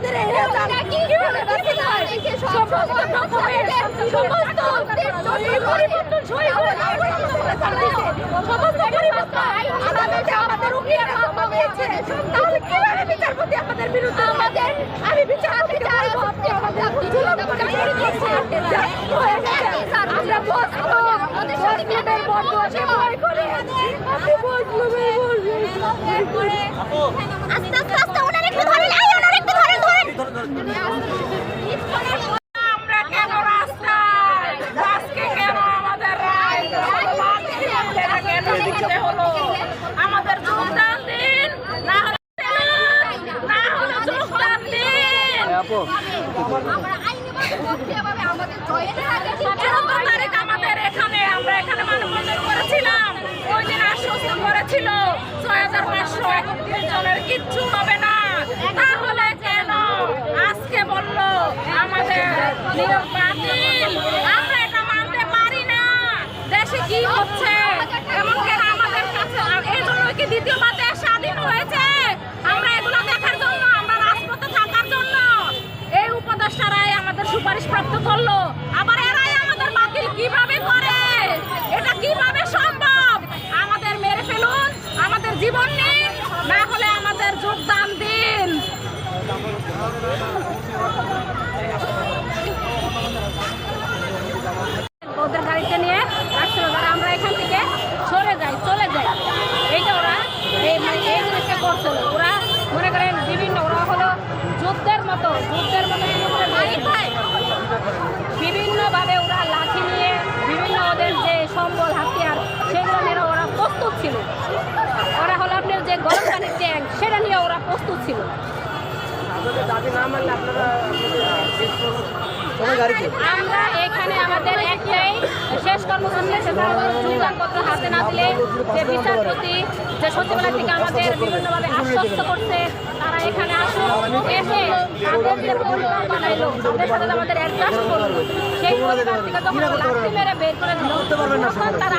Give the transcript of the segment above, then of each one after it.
এই রেজাল্ট কীভাবে বাতিল হয়? সমস্ত রকমের সমস্ত পরিবর্তন সই করে সমস্ত পরিবর্তন আদালতে আমাদের উকিলের মামলা হয়েছে। তাহলে কীভাবে বিচারপতি আমাদের বিরুদ্ধে আমাদের আমি বিচারপতি চাইব আপনি আমাদের জুলুম করে করছে হয়ে গেছে আমরা বসবো বসলুমের বড় বসে ভয় করে আপনি বসলুমের বড় আস্তে আস্তে আস্তে ওনার একটু ধরেন এই ওনার একটু ধরেন ধরেন আমরা কেন রাস্তায় আজকে কেন আমাদের রায় এটা কেন দিতে হলো আমাদের যোগদান দিন না হলে না হলে যোগদান দিন আমরা আইনিভাবে বলছি এভাবে আমাদের জয়ের আগে সতেরো তারিখ আমাদের এখানে আমরা এখানে মানববন্ধন করেছিলাম ওই দিন আশ্বস্ত করেছিল ছয় হাজার পাঁচশো একত্রিশ জনের কিচ্ছু হবে না। তাহলে কেন? আজকে বলল আমাদের বাতিল আমরা এটা মানতে পারি না। দেশে কি হচ্ছে? এমন আমাদের কাছে এই কি দ্বিতীয়বার দেশ স্বাধীন হয়েছে? আমরা এগুলো দেখার জন্য, আমরা রাজপথে থাকার জন্য। এই উপদেষ্টারাই আমাদের সুপারিশ প্রাপ্ত করল। আবার এরাই আমাদের বাতিল কীভাবে করে? এটা কীভাবে ছিল। আমরা এখানে আমাদের একটাই শেষ কর্মসূচি সেটা যোগদানপত্র হাতে না দিলে যে বিচারপতি যে সচিবালয় থেকে আমাদের বিভিন্নভাবে আশ্বস্ত করছে তারা এখানে আসুন এসে তাদের যে পরিবার বানাইলো তাদের সাথে আমাদের অ্যাডজাস্ট করল সেই পরিবার থেকে যখন লাঠি মেরে বের করে দিল তখন তারা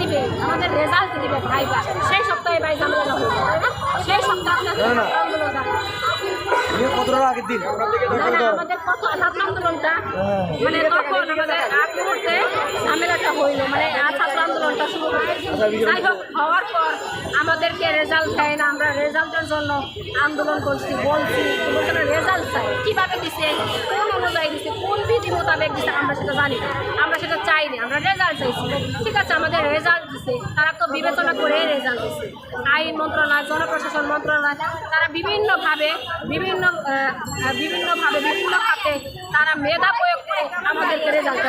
দিবে আমাদের রেজাল্ট দিবে ভাইবা সেই সপ্তাহে ভাই হলো সেই সপ্তাহে আমাদের আন্দোলন হয়। কতটা আগের দিন? না, না, আমাদের কত ছাত্র আন্দোলনটা? মানে তখন আমাদের আগ মুহূর্তে ঝামেলাটা হইল মানে ছাত্র আন্দোলনটা শুরু হলো যাই হোক হওয়ার পর আমাদেরকে রেজাল্ট দেয় না আমরা রেজাল্টের জন্য আন্দোলন করছি বলছি কিন্তু রেজাল্ট চাই। কীভাবে দিছে কোন অনুযায়ী দিছে কোন বিধি মোতাবেক দিছে আমরা সেটা জানি আমরা সেটা চাইনি আমরা রেজাল্ট চাইছি। ঠিক আছে আমাদের রেজাল্ট দিছে তারা তো বিবেচনা করে রেজাল্ট দিছে। আইন মন্ত্রণালয় জনপ্রশাসন মন্ত্রণালয় তারা বিভিন্নভাবে বিভিন্ন বিভিন্নভাবে বিভিন্ন খাতে তারা মেধা প্রয়োগ করে আমাদেরকে রেজাল্ট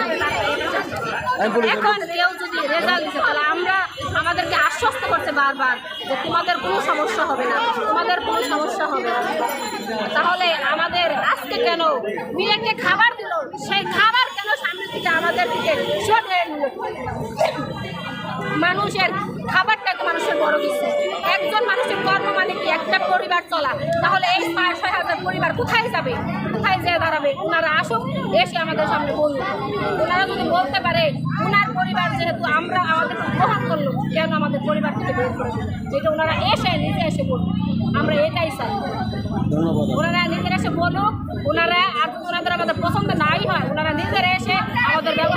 এখন কেউ যদি রেজাল্ট দিচ্ছে তাহলে আমরা আমাদেরকে আশ্বস্ত করছে বারবার যে তোমাদের কোনো সমস্যা হবে না তোমাদের কোনো সমস্যা হবে না। তাহলে আমাদের আজকে কেন মিয়াকে খাবার দিল? সেই খাবার কেন সামনে থেকে আমাদের দিকে সরিয়ে নিল? মানুষের খাবারটাকে মানুষের বড় কিছু একটা পরিবার চলা। তাহলে এই পাঁচ ছয় হাজার পরিবার কোথায় যাবে? কোথায় যেয়ে দাঁড়াবে? ওনারা আসুক এসে আমাদের সামনে বলুন ওনারা যদি বলতে পারে ওনার পরিবার যেহেতু আমরা আমাদের গ্রহণ করল কেন আমাদের পরিবার থেকে বের করে যেটা ওনারা এসে নিজে এসে বলুন আমরা এটাই চাই। ওনারা নিজেরা এসে বলুক ওনারা আর ওনাদের আমাদের পছন্দ নাই হয় ওনারা নিজেরা এসে আমাদের ব্যবস্থা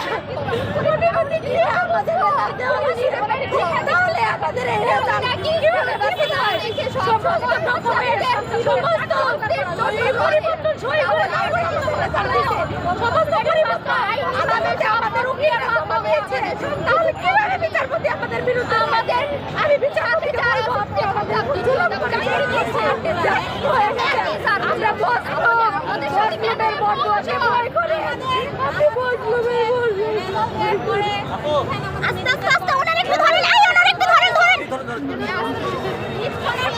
আমাদের এই রাজা কীভাবে বাঁচতে হয়? সমস্ত রকমের সমস্ত পরিবর্তন সই করে আমরা কীভাবে চালাইছে? সমস্ত পরিবর্তন। আমাদের আমাদের উপরে মামলা হয়েছে, তাহলে কীভাবে বিচারপতি আমাদের বিরুদ্ধে আমাদের আমি বিচারপতি চাইব আমাদের জুলুম করে করছে গেছে। আমরা বসবো বসবের বন্ধ আছে ভয় করে আপনি বসবের আস্তে আস্তে আস্তে ওনার একটু ধরেন 你们个样你放开